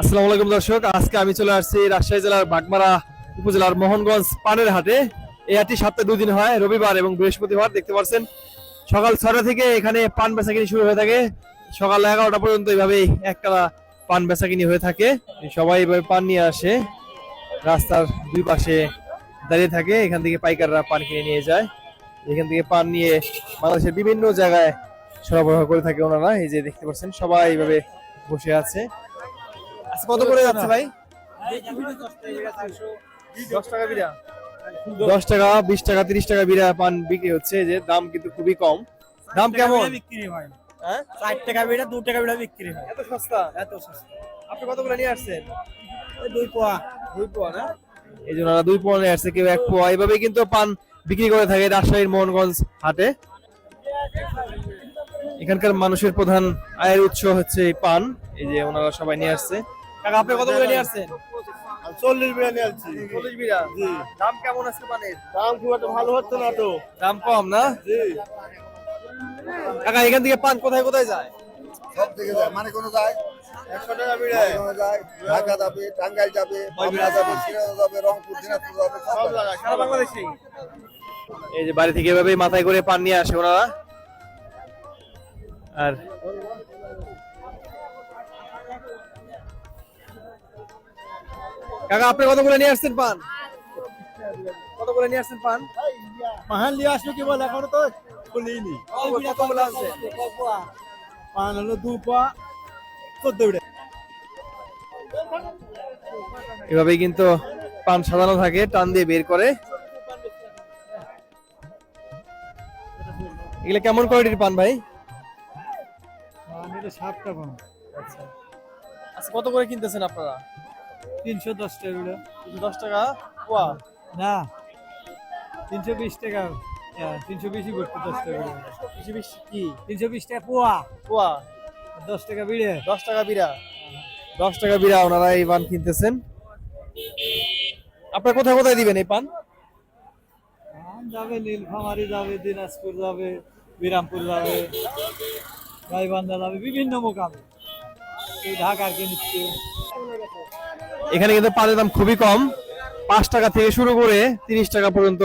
আসসালামু আলাইকুম দর্শক, আজকে আমি চলে আসছি রাজশাহী জেলার বাগমারা উপজেলার মোহনগঞ্জ পানের হাটে। এই হাটটি সপ্তাহে দুদিন হয়, রবিবার এবং বৃহস্পতিবার, দেখতে পাচ্ছেন। সকাল ছটা থেকে এখানে পান বেচাকিনি শুরু হয়ে থাকে। সকাল এগারোটা পর্যন্ত এইভাবেই একটানা পান বেচাকিনি হয়ে থাকে। সবাই এইভাবে পান নিয়ে আসে। রাস্তার দুই পাশে দাঁড়িয়ে থাকে, এখান থেকে পাইকাররা পান কিনে নিয়ে যায়। এখান থেকে পান নিয়ে বাংলাদেশের বিভিন্ন জায়গায় সরবরাহ করে থাকে ওনারা। এই যে দেখতে পাচ্ছেন, সবাই এইভাবে বসে আছে। আচ্ছা কত করে যাচ্ছে ভাই? দশ টাকা বিড়া দশ টাকা বিশ টাকা তিরিশ টাকা বিড়া পান বিক্রি হচ্ছে এই যে দাম কিন্তু খুবই কম। দাম কেমন? বিক্রি হয়। হ্যাঁ? ষাট টাকা বেড়া দু টাকা বেড়া বিক্রি হয়। এত সস্তা? এত সস্তা। আপনি কতগুলো নিয়ে আসছেন? দুই পোয়া। দুই পোয়া না? এই জন্য দুই পোয়া নিয়ে আসছে কেউ এক পোয়া। এইভাবে কিন্তু পান বিক্রি করে থাকে রাজশাহীর মোহনগঞ্জ হাটে। এখানকার মানুষের প্রধান আয়ের উৎস হচ্ছে এই পান। এই যে ওনারা সবাই নিয়ে আসছে। কাকা আপনি কতগুলো নিয়ে আসছেন চল্লিশ বিরিয়ানি আনছি। চল্লিশ বিড়া দাম কেমন আছে পানের দাম খুব একটা ভালো হচ্ছে না তো। দাম কম না? জি। কাকা এখান থেকে পান কোথায় কোথায় যায়? সব দিকে যায়। মানে কোনো যায়। একশো টাকা বিড়া যায়। ঢাকা যাবে টাঙ্গাইল যাবে পাবনা যাবে সিরাজ যাবে রংপুর দিনাজপুর যাবে সব জায়গায়। সারা এই যে বাড়ি থেকে এভাবে মাথায় করে পান নিয়ে আসে ওনারা। আর কাকা আপনি কতগুলো নিয়ে আসছেন পান? কতগুলো নিয়ে আসছেন পান? পাহান নিয়ে আসবে কি বল? এখনও তো খুলিনি। কতগুলো আছে? পান হলো দু পা চোদ্দ এভাবেই কিন্তু পান সাজানো থাকে টান দিয়ে বের করে। এগুলো কেমন কোয়ালিটির পান ভাই? সাতটা পান। আচ্ছা। কত করে কিনতেছেন আপনারা? তিনশো দশ টাকা বিড়ে দশ টাকা? পোয়া না তিনশো বিশ টাকা তিনশো বেশি করতে দশ টাকা বিড়ে বেশি কি? তিনশো বিশ টাকা পোয়া। পোয়া। দশ টাকা বিড়ে। দশ টাকা বিড়া। দশ টাকা বিড়া ওনারা এই পান কিনতেছেন। আপনার কোথায় কোথায় দিবেন এই পান? পান যাবে নীলফামারি যাবে দিনাজপুর যাবে বিরামপুর যাবে গাইবান্ধা যাবে বিভিন্ন মোকামে। ঢাকার নিচ্ছে এখানে কিন্তু পানের দাম খুবই কম। পাঁচ টাকা থেকে শুরু করে তিরিশ টাকা পর্যন্ত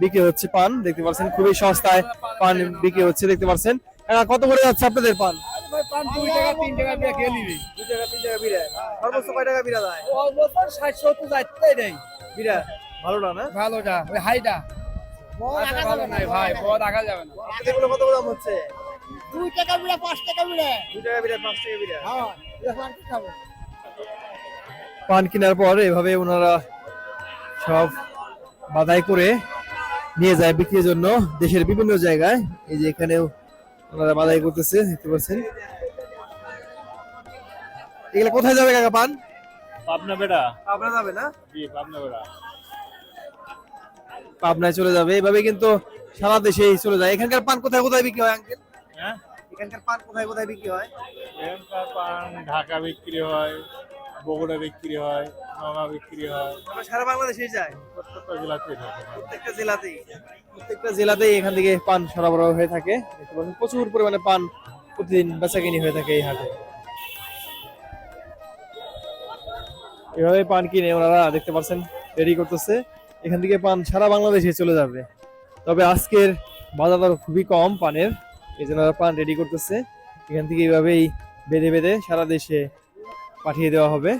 বিক্রি হচ্ছে পান। দেখতে পাচ্ছেন খুবই সস্তায় পান বিক্রি হচ্ছে দেখতে পাচ্ছেন। কত করে যাচ্ছে আপনাদের পান? বিড়া বিড়া বিড়া ভালো না। হাইটা ভালো ভাই বড় রাখা যাবে না। কত দাম হচ্ছে? দুই টাকা বিড়া পাঁচ টাকা বিড়া। দুই টাকা বিড়া পাঁচ টাকা বিড়া। হ্যাঁ পান কেনার পর এভাবে ওনারা সব বাধাই করে নিয়ে যায় বিক্রির জন্য দেশের বিভিন্ন জায়গায়। এই যে এখানেও ওনারা বাধাই করতেছে দেখতে পাচ্ছেন। এগুলো কোথায় যাবে কাকা পান? পাবনা বেটা পাবনা যাবে না? জি পাবনা বেটা পাবনায় চলে যাবে। এভাবে কিন্তু সারা দেশেই চলে যায়। এখানকার পান কোথায় কোথায় বিক্রি হয় আঙ্কেল? হ্যাঁ? এখানকার পান কোথায় কোথায় বিক্রি হয়? এখানকার পান ঢাকা বিক্রি হয় বগুড়া বিক্রি হয় নগা বিক্রি হয়। সারা বাংলাদেশেই যায় প্রত্যেকটা জেলাতে থাকে। প্রত্যেকটা জেলাতেই। প্রত্যেকটা জেলাতেই এখান থেকে পান সরবরাহ হয়ে থাকে। প্রচুর পরিমাণে পান প্রতিদিন বেচাকিনি হয়ে থাকে এই হাটে। এভাবে পান কিনে ওনারা দেখতে পাচ্ছেন রেডি করতেছে। এখান থেকে পান সারা বাংলাদেশে চলে যাবে। তবে আজকের বাজার খুবই কম পানের। এই জন্য ওরা পান রেডি করতেছে, এখান থেকে এইভাবেই বেঁধে বেঁধে সারা দেশে পাঠিয়ে দেওয়া হবে।